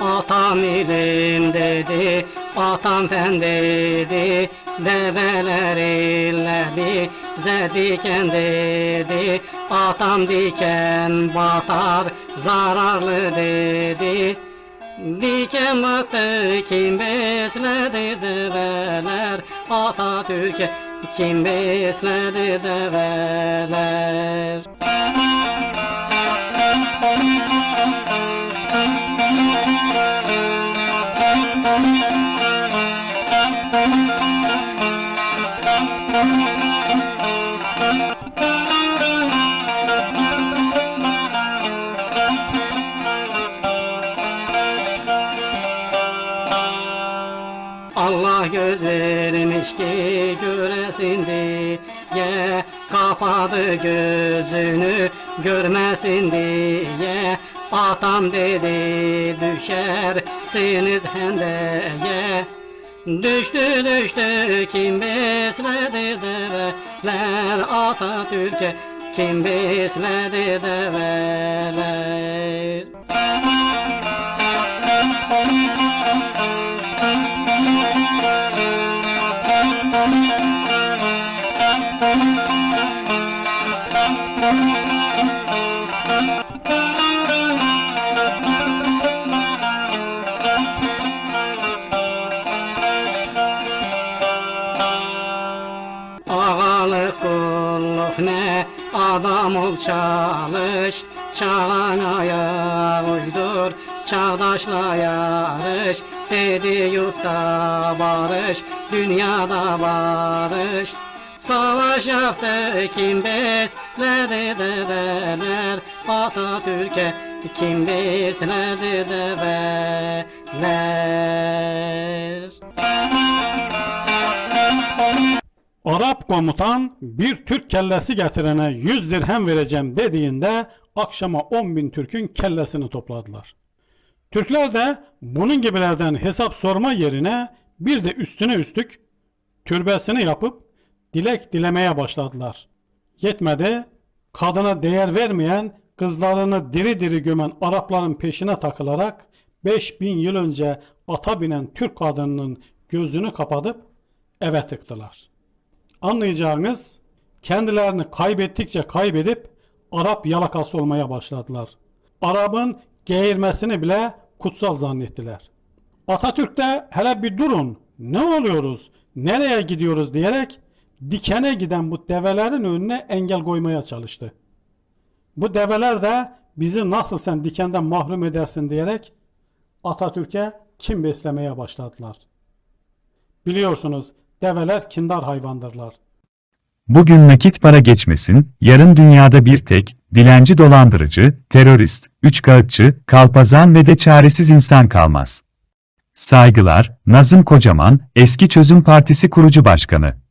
Atam ilim dedi, atam fen dedi, develer ile bize diken dedi, atam diken batar zararlı dedi. Diken battı kim besledi develer, Atatürk'e kim besledi develer. Allah göz vermiş ki göresin diye Kapadı gözünü görmesin diye Atam dedi düşersiniz hendeye Düştü düştü kim besledi develer? Atatürk'e kim besledi develer Ağalık kulluk ne adam ol çalış. Çağanaya uydur çağdaşla yarış. Dedi yurtta barış dünyada barış. Savaş yaptı kim besledi develer Atatürk'e kim besledi develer Arap komutan bir Türk kellesi getirene 100 dirhem vereceğim dediğinde akşama 10 bin Türk'ün kellesini topladılar. Türkler de bunun gibilerden hesap sorma yerine bir de üstüne üstlük türbesini yapıp dilek dilemeye başladılar. Yetmedi, kadına değer vermeyen, kızlarını diri diri gömen Arapların peşine takılarak 5000 yıl önce ata binen Türk kadınının gözünü kapatıp eve tıktılar. Anlayacağınız kendilerini kaybettikçe kaybedip Arap yalakası olmaya başladılar. Arap'ın geğirmesini bile kutsal zannettiler. Atatürk de hele bir durun ne oluyoruz nereye gidiyoruz diyerek dikene giden bu develerin önüne engel koymaya çalıştı. Bu develer de bizi nasıl sen dikenden mahrum edersin diyerek Atatürk'e kim beslemeye başladılar. Biliyorsunuz develer kindar hayvandırlar. Bugün nakit para geçmesin, yarın dünyada bir tek, dilenci dolandırıcı, terörist, üçkağıtçı, kalpazan ve de çaresiz insan kalmaz. Saygılar, Nazım Kocaman, eski Çözüm Partisi kurucu başkanı.